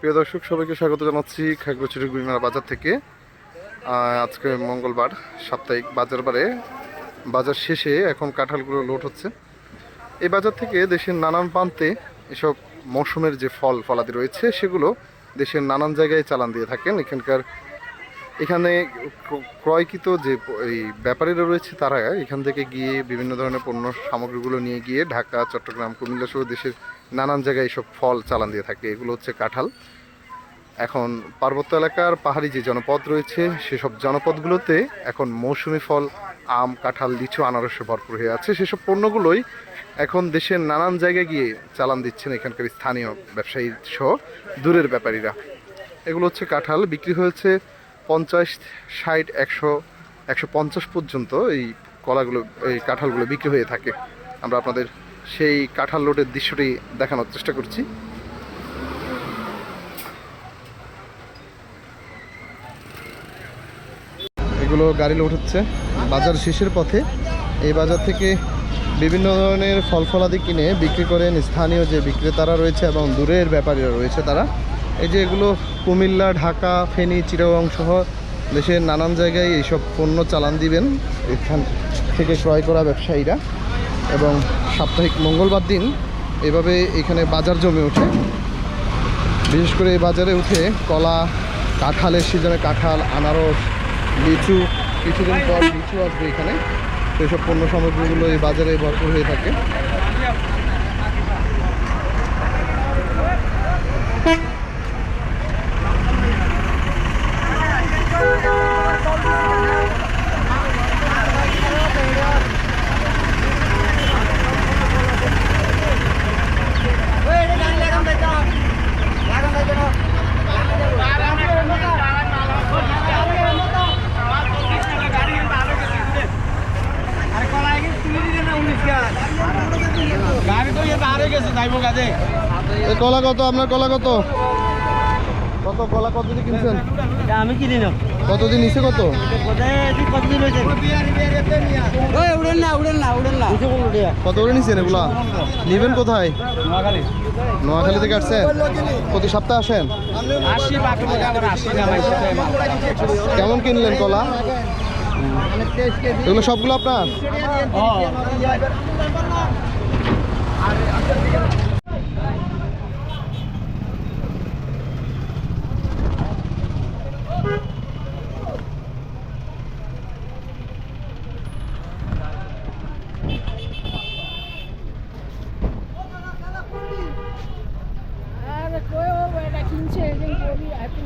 প্রিয় দর্শক, সবাইকে স্বাগত জানাচ্ছি খাগড়াছড়ি গুইমারা বাজার থেকে। আজকে মঙ্গলবার, সাপ্তাহিক বাজার বারে। বাজার শেষে এখন কাঁঠালগুলো লোড হচ্ছে। এই বাজার থেকে দেশের নানান প্রান্তে এসব মৌসুমের যে ফল, ফলাদি রয়েছে, সেগুলো দেশের নানান জায়গায় চালান দিয়ে থাকেন। এখানকার, এখানে ক্রয়কৃত যে এই ব্যাপারীরা রয়েছে, তারা এখান থেকে গিয়ে বিভিন্ন ধরনের পণ্য সামগ্রীগুলো নিয়ে গিয়ে ঢাকা, চট্টগ্রাম, কুমিল্লা সহ দেশের নানান জায়গায় এইসব ফল চালান দিয়ে থাকে, এগুলো হচ্ছে কাঁঠাল। এখন পার্বত্য এলাকার পাহাড়ি যে জনপদ রয়েছে, সেসব জনপদগুলোতে এখন মৌসুমি ফল, আম, কাঁঠাল, লিচু, আনারসে ভরপুর হয়ে আছে। সেসব পণ্যগুলোই এখন দেশের নানান জায়গায় গিয়ে চালান দিচ্ছেন এখানকার স্থানীয় ব্যবসায়ী সহ দূরের ব্যাপারীরা। এগুলো হচ্ছে কাঁঠাল, বিক্রি হয়েছে পঞ্চাশ, ষাট, একশো একশো পঞ্চাশ পর্যন্ত এই কলাগুলো, এই কাঁঠালগুলো বিক্রি হয়ে থাকে। আমরা আপনাদের সেই কাঁঠাল লোডের দৃশ্যটি দেখানোর চেষ্টা করছি। এগুলো গাড়ি লোড হচ্ছে। বাজার শেষের পথে। এই বাজার থেকে বিভিন্ন ধরনের ফল ফলাদি কিনে বিক্রি করেন স্থানীয় যে বিক্রেতারা রয়েছে এবং দূরের ব্যাপারীরা রয়েছে তারা। এই যে এগুলো কুমিল্লা, ঢাকা, ফেনী চিরগং সহ দেশের নানান জায়গায় এইসব পণ্য চালান দিবেন। এখান থেকে ক্রয় করা ব্যবসায়ীরা। এবং সাপ্তাহিক মঙ্গলবার দিন এভাবে এখানে বাজার জমে ওঠে। বিশেষ করে এই বাজারে উঠে কলা, কাঁঠালের সিজনে কাঁঠাল, আনারস, লিচু, কিছুদিন পর লিচু আসবে এখানে। সেসব পণ্য সামগ্রীগুলো এই বাজারে ভরপুর হয়ে থাকে। এই কলা কত? আপনার কলা কত? কত কলা কত দিয়ে কিনছেন আমি কিনি না। নিচে কত? কতদিন হয়েছে? ওই উড়েন না উড়েন না উড়েন না। কত করে নিছেন এগুলা? নিবেন কোথায়? নোয়াখালী। নোয়াখালী থেকে আসছেন? প্রতি সপ্তাহে আসেন? কেমন কিনলেন কলা? এগুলো সবগুলো আপনার? আর কয়েও এটা কিনছে একজন কবি এত